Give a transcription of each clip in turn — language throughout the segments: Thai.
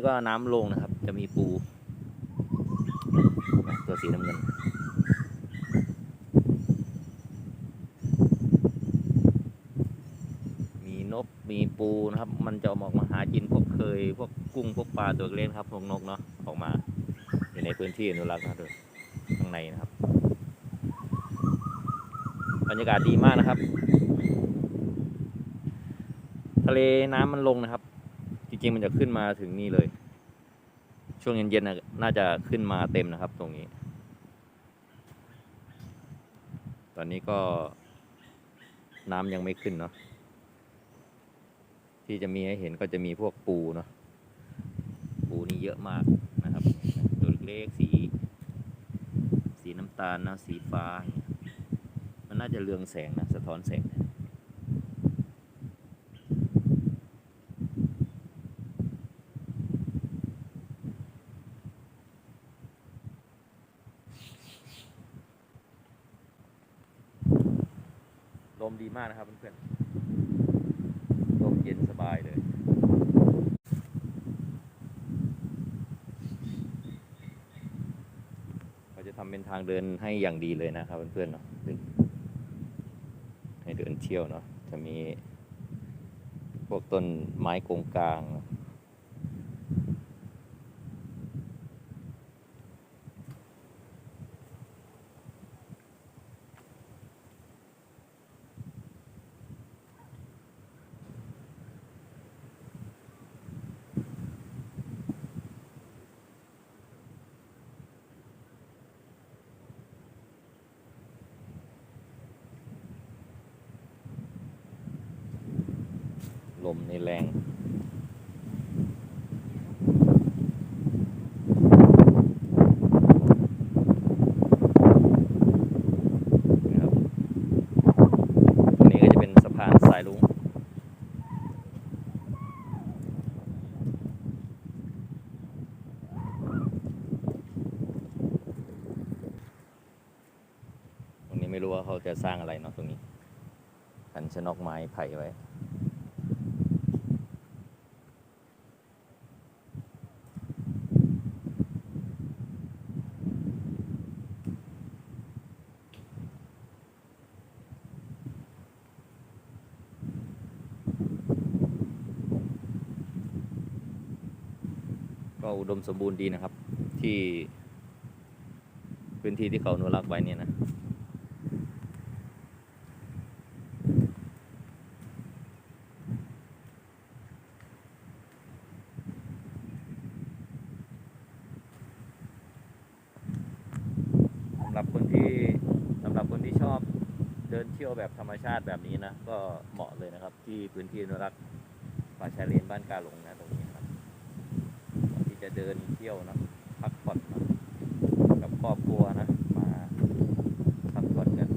นี้ก็น้ำลงนะครับ จะมีปู ตัวสีน้ำเงินมีนกมีปูนะครับ มันจะออกมาหากินพวกเคย พวกกุ้งพวกปลาตัวเล็กครับพวกนกเนาะออกมาอยู่ในพื้นที่อนุรักษ์นะด้วยข้างในนะครับบรรยากาศดีมากนะครับ ทะเลน้ำมันลงนะครับ ริงๆมันจะขึ้นมาถึงนี่เลย ช่วงเย็นๆน่าจะขึ้นมาเต็มนะครับ ตรงนี้ ตอนนี้ก็น้ำยังไม่ขึ้นเนาะที่จะมีให้เห็นก็จะมีพวกปูเนาะปูนี่เยอะมากนะครับ ตัวเล็กสี สีน้ำตาลนะสีฟ้า มันน่าจะเรืองแสงนะ สะท้อนแสงนะ ล มดีมากนะครับเพื่อนๆลมเย็นสบายเลย เราจะทำเป็นทางเดินให้อย่างดีเลยนะครับเพื่อนๆเนาะให้เดินเที่ยวเนาะจะมีพวกต้นไม้กงกลางนะลมในแรง นะครับอันนี้ก็จะเป็นสะพานสา ยลุงตรงนี้ไม่รู้ว่าเขาจะสร้างอะไรเนาะตรงนี้กันชนกไม้ไผ่ไว้ ก็อุดมสมบูรณ์ดีนะครับ ที่พื้นที่ที่เขาอนุรักษ์ไว้เนี่ยนะสำหรับคนที่สำหรับคนที่ชอบเดินเที่ยวแบบธรรมชาติแบบนี้นะ ก็เหมาะเลยนะครับ ที่พื้นที่อนุรักษ์ป่าชายเลนบ้านกาหลงนะตรงนี้ จะเดินเที่ยวนะพักผ่อนนะกับครอบครัวนะ มาพักผ่อนกัน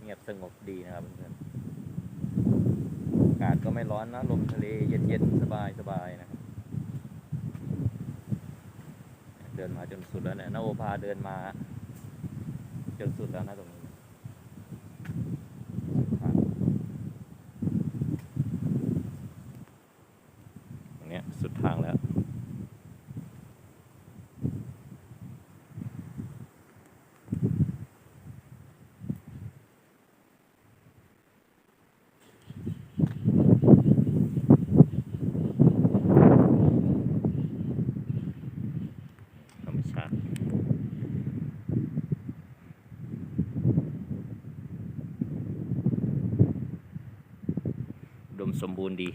เงียบสงบดีนะครับเพื่อน ก็ไม่ร้อนนะ ลมทะเลเย็นๆ สบายๆนะครับ เดินมาจนสุดแล้วเนี่ยนาโอภาเดินมา จนสุดแล้วนะตรงนี้ตรงเนี้ยสุดทางแล้ว ธรรมชาติอุดม สมบูรณ์ดี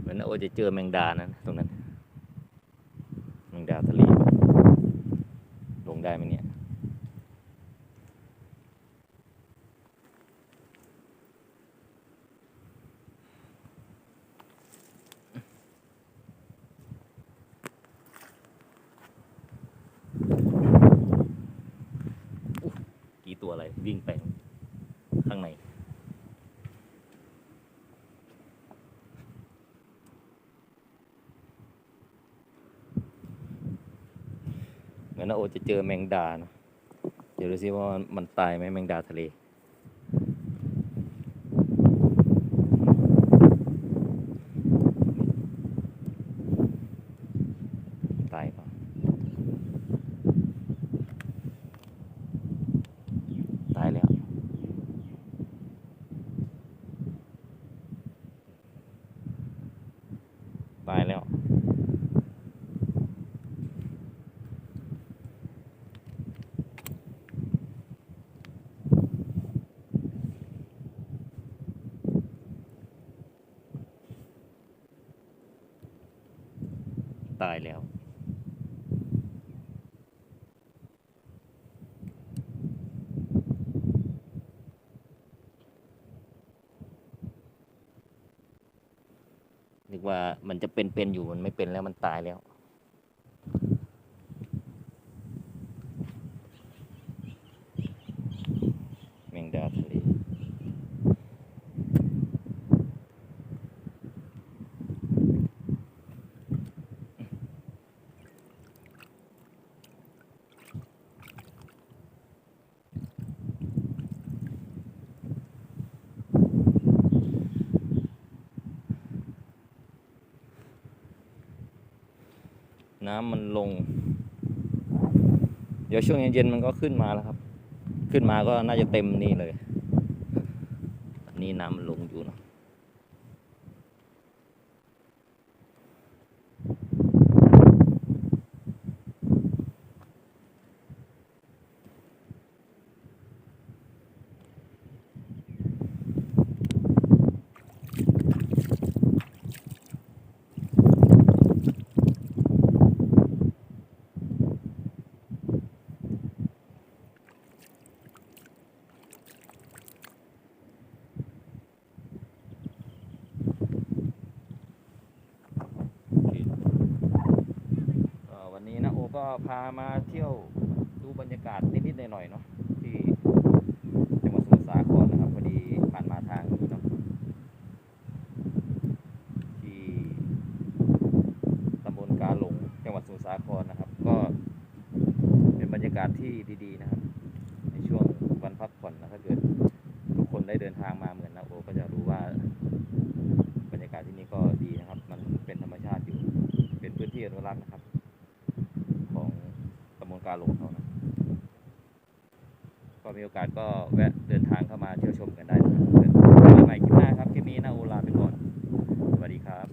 เหมือนโอจะเจอแมงดานะตรงนั้น แมงดาทะเลลงได้ไหมเนี่ย วิ่งไปข้างใน เหมือนนาโอจะเจอแมงดานะ เดี๋ยวดูซิว่ามันมันตายไหมแมงดาทะเล ตายเปล่ะตายแล้ว ตายแล้ว ตายแล้ว นึกว่ามันจะเป็นๆอยู่มันไม่เป็นแล้วมันตายแล้ว แมงดาทะเล น้ำมันลง เดี๋ยวช่วงเย็นๆมันก็ขึ้นมาแล้วครับ ขึ้นมาก็น่าจะเต็มนี่เลยนี่น้ำมันลงอยู่เนาะ ก็พามาเที่ยวดูบรรยากาศนิดๆหน่อยๆเนาะที่จังหวัดสมุทรสาครนะครับพอดีผ่านมาทางนี้เนาะที่ตำบลกาหลงจังหวัดสมุทรสาครนะครับ ก็เป็นบรรยากาศที่ดีๆนะครับ ในช่วงวันพักผ่อนนะถ้าเกิดทุกคนได้เดินทางมาเหมือนนะโอก็จะรู้ว่า บรรยากาศที่นี่ก็ดีนะครับ มันเป็นธรรมชาติอยู่ เป็นพื้นที่อนุรักษ์นะครับ ของ ตำบลกาโลเขานะก็มีโอกาสก็แวะเดินทางเข้ามาเที่ยวชมกันได้นะครับเจอกันใหม่คลิปหน้าครับคลิปนี้นาโอลาไปก่อน สวัสดีครับ